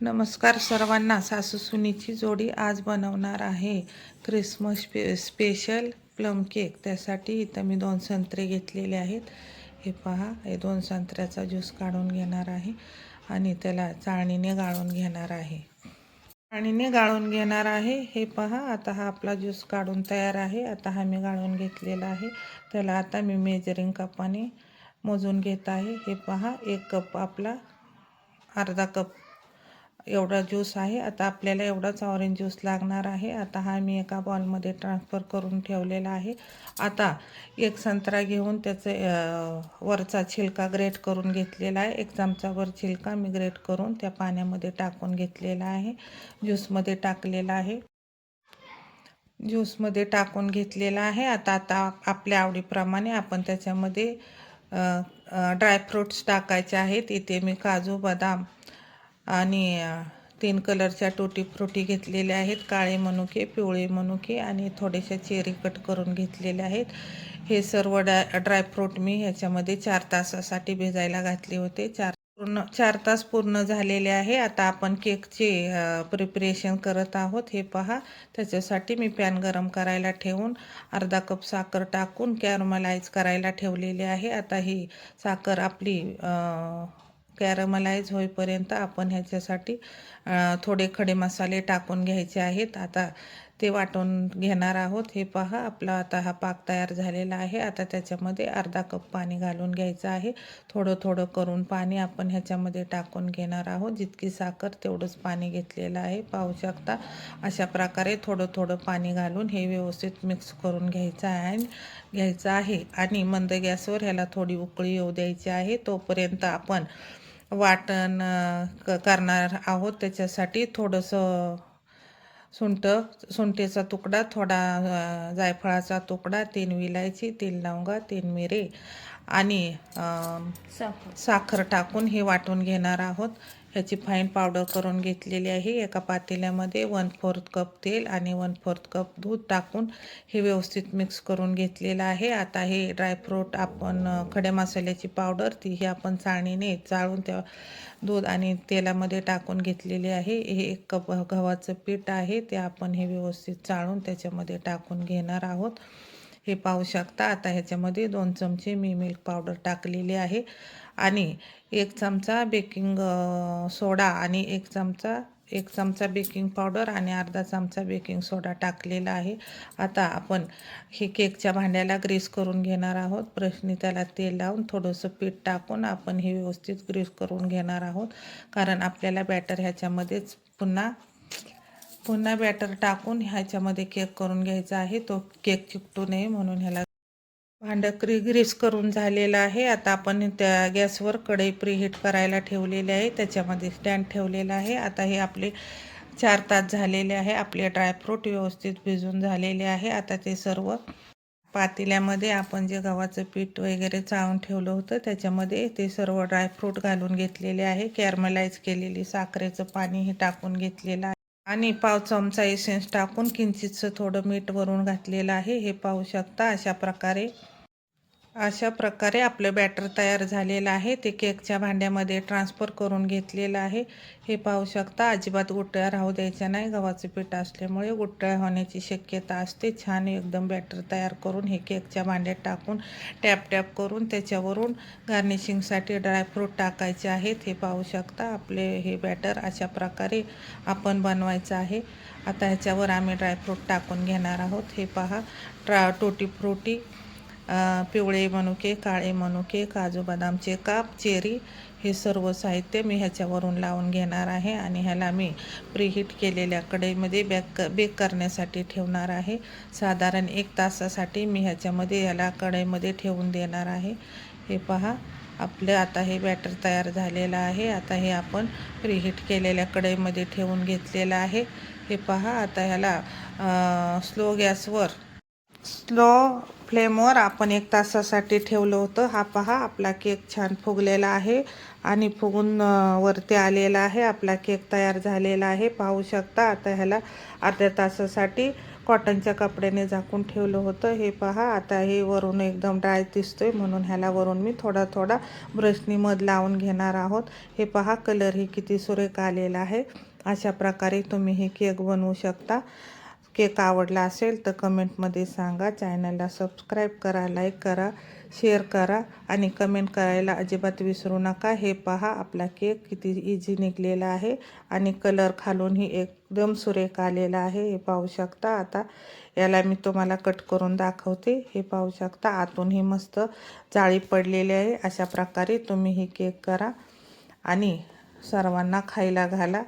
नमस्कार सर्वांना सासू सुनीची जोडी आज बनवणार आहे. क्रिसमस स्पे स्पेशल प्लम केक त्यासाठी इथं मी दोन संत्रे घेतलेले आहेत. हे पहा हे दोन संत्र्याचा ज्यूस काढून घेणार आहे आणि त्याला चाळणीने गाळून घेणार आहे. चाळणीने गाळून घेणार आहे. हे पहा आता हा आपला ज्यूस काढून तयार आहे. आता हा मी गाळून घेतलेला आहे. त्याला आता मी मेजरिंग कपाने मोजून घेत आहे. हे पहा एक कप आपला अर्धा कप एवढा ज्यूस आहे. आता आपल्याला एवढाच ऑरेंज ज्यूस लागणार आहे. आता हा मी एका बॉलमध्ये ट्रान्सफर करून ठेवलेला आहे. आता एक संत्रा घेऊन त्याचे वरचा छिलका ग्रेट करून घेतलेला आहे. एक चमचावर छिलका मी ग्रेट करून त्या पाण्यामध्ये टाकून घेतलेला आहे. ज्यूसमध्ये टाकलेला आहे. ज्यूसमध्ये टाकून घेतलेला आहे. आता आता आपल्या आवडीप्रमाणे आपण त्याच्यामध्ये ड्रायफ्रूट्स टाकायचे आहेत. इथे मी काजू बदाम आणि तीन कलरच्या टोटी फ्रुटी घेतलेल्या आहेत. काळे मनुके पिवळे मनुके आणि थोडेसे चेरी कट करून घेतलेले आहेत. हे सर्व ड्राय ड्रायफ्रूट मी ह्याच्यामध्ये चार तासासाठी भिजायला घातले होते. चार पूर्ण चार तास पूर्ण झालेले आहे. आता आपण केकचे प्रिपरेशन करत आहोत. हे पहा. त्याच्यासाठी मी पॅन गरम करायला ठेवून अर्धा कप साखर टाकून कॅरमलाइज करायला ठेवलेले आहे. आता ही साखर आपली कॅरमलाइज होईपर्यंत आपण ह्याच्यासाठी थोडे खडे मसाले टाकून घ्यायचे आहेत. आता ते वाटून घेणार आहोत. हे पहा आपला आता हा पाक तयार झालेला आहे. आता त्याच्यामध्ये अर्धा कप पाणी घालून घ्यायचं आहे. थोडं थोडं करून पाणी आपण ह्याच्यामध्ये टाकून घेणार आहोत. जितकी साखर तेवढंच पाणी घेतलेलं आहे. पाहू शकता अशा प्रकारे थोडं थोडं पाणी घालून हे व्यवस्थित मिक्स करून घ्यायचं आहे घ्यायचं आहे. आणि मंद गॅसवर ह्याला थोडी उकळी येऊ द्यायची आहे. तोपर्यंत आपण वाटण क करणार आहोत. त्याच्यासाठी थोडंसं सुंठ सुंठेचा तुकडा थोडा जायफळाचा तुकडा तीन विलायची तीन लवंगा तीन मिरे आणि साखर टाकून हे वाटून घेणार आहोत. ह्याची फाईन पावडर करून घेतलेली आहे. एका पातेल्यामध्ये वन फोर्थ कप तेल आणि वन फोर्थ कप दूध टाकून हे व्यवस्थित मिक्स करून घेतलेलं आहे. आता हे ड्रायफ्रूट आपण खड्या मसाल्याची पावडर ती ही आपण चाळणीने चाळून त्या दूध आणि तेलामध्ये टाकून घेतलेले आहे. हे एक कप गव्हाचं पीठ आहे. ते आपण हे व्यवस्थित चाळून त्याच्यामध्ये टाकून घेणार आहोत. हे पाहू शकता. आता ह्याच्यामध्ये दोन चमचे मी मिल्क पावडर टाकलेली आहे. आणि एक चमचा बेकिंग सोडा आणि एक चमचा एक चमचा बेकिंग पावडर आणि अर्धा चमचा बेकिंग सोडा टाकलेला आहे. आता आपण हे केकच्या भांड्याला ग्रीस करून घेणार आहोत. प्रश्नी त्याला तेल लावून थोडंसं पीठ टाकून आपण हे व्यवस्थित ग्रीस करून घेणार आहोत. कारण आपल्याला बॅटर ह्याच्यामध्येच पुन्हा पुन्हा बॅटर टाकून ह्याच्यामध्ये केक करून घ्यायचा आहे. तो केक चिकटू नये म्हणून ह्याला भांडं ग्रीस करून झालेलं आहे. आता आपण त्या गॅसवर कढई प्रीहीट करायला ठेवलेली आहे. त्याच्यामध्ये स्टँड ठेवलेला आहे. आता हे आपले चार तास झालेले आहे. आपले ड्रायफ्रूट व्यवस्थित भिजून झालेले आहे. आता ते सर्व पातेल्यामध्ये आपण जे गव्हाचं पीठ वगैरे चाळून ठेवलं होतं त्याच्यामध्ये ते सर्व ड्रायफ्रूट घालून घेतलेले आहे. कॅरमलाइज केलेली साखरेचं पाणी हे टाकून घेतलेलं आहे. आणि पाव चमचा एसेन्स टाकून किंचितचं थोडं मीठ वरून घातलेलं आहे. हे पाहू शकता अशा प्रकारे. अशा प्रकारे आपलं बॅटर तयार झालेलं आहे. ते केकच्या भांड्यामध्ये ट्रान्सफर करून घेतलेलं आहे. हे पाहू शकता अजिबात गुटळ्या राहू द्यायच्या नाही. गव्हाचं पीठ असल्यामुळे गुटळ्या होण्याची शक्यता असते. छान एकदम बॅटर तयार करून हे केकच्या भांड्यात टाकून टॅप टॅप करून त्याच्यावरून गार्निशिंगसाठी ड्रायफ्रूट टाकायचे आहेत. हे पाहू शकता आपले हे बॅटर अशा प्रकारे आपण बनवायचं आहे. आता ह्याच्यावर आम्ही ड्रायफ्रूट टाकून घेणार आहोत. हे पहा ट्रा टोटी फ्रुटी पिवळे मनुके काळे मनुके काजू बदामचे काप चेरी हे सर्व साहित्य मी ह्याच्यावरून लावून घेणार आहे आणि ह्याला मी प्रीहीट केलेल्या कढईमध्ये बॅक बेक करण्यासाठी ठेवणार आहे. साधारण एक तासासाठी मी ह्याच्यामध्ये ह्याला कढईमध्ये ठेवून देणार आहे. हे पहा आपलं आता हे बॅटर तयार झालेलं आहे. आता हे आपण प्रीहीट केलेल्या कढईमध्ये ठेवून घेतलेलं आहे. हे पहा आता ह्याला स्लो गॅसवर स्लो फ्लेमवर आपण एक तासासाठी ठेवलं होतं. हा पहा आपला केक छान फुगलेला आहे आणि फुगून वरती आलेला आहे. आपला केक तयार झालेला आहे. पाहू शकता आता ह्याला अर्ध्या तासासाठी कॉटनच्या कपड्याने झाकून ठेवलं होतं. हे पहा आता हे वरून एकदम ड्राय दिसतोय म्हणून ह्याला वरून मी थोडा थोडा ब्रशनी मध लावून घेणार आहोत. हे पहा कलरही किती सुरेख आलेला आहे. अशा प्रकारे तुम्ही हे केक बनवू शकता. केक आवडला असेल तर कमेंटमध्ये सांगा. चॅनलला सबस्क्राईब करा लाईक करा शेअर करा आणि कमेंट करायला अजिबात विसरू नका. हे पहा आपला केक किती इझी निघलेला आहे आणि कलर खालूनही एकदम सुरेख आलेला आहे. हे पाहू शकता. आता याला मी तुम्हाला कट करून दाखवते. हे पाहू शकता आतूनही मस्त जाळी पडलेली आहे. अशा प्रकारे तुम्ही ही केक करा आणि सर्वांना खायला घाला.